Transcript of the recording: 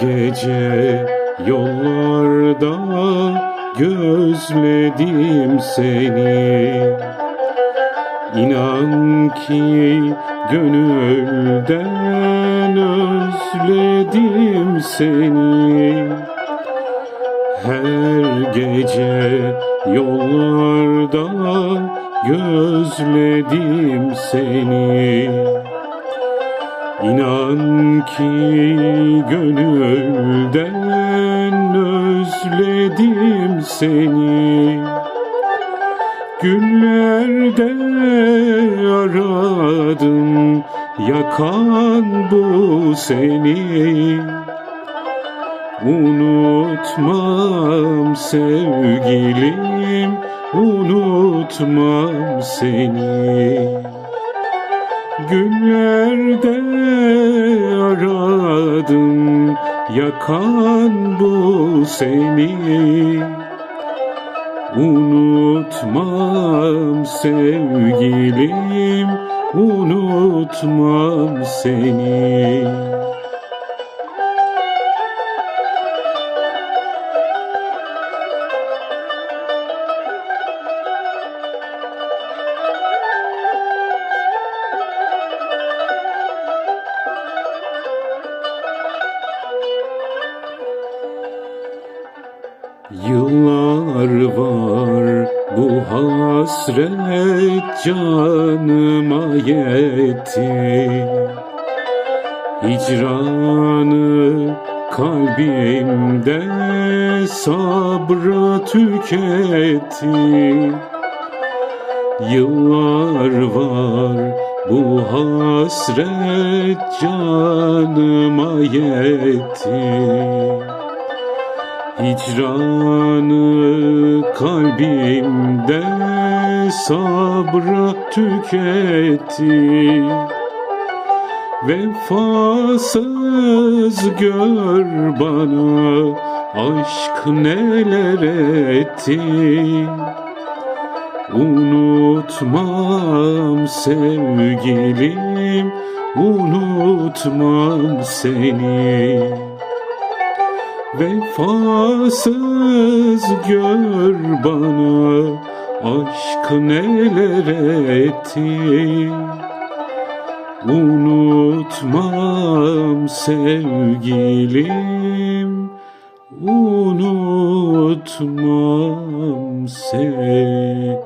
gece yollarda gözledim seni. İnan ki gönülden özledim seni. Her gece yollarda gözledim seni İnan ki gönülden özledim seni. Günlerde aradım yakan bu seni. Unutmam sevgilim unutmam seni. Günlerde yakan bu seni. Unutmam sevgilim unutmam seni Yıllar var bu hasret canıma yetti. Hicranı kalbimde sabrı tüketti. Yıllar var bu hasret canıma yetti Hicranı kalbimde sabrı tüketti. Vefasız gör bana aşk neler etti. Unutmam sevgilim unutmam seni Vefasız gör bana aşk neler etti Unutmam sevgilim unutmam seni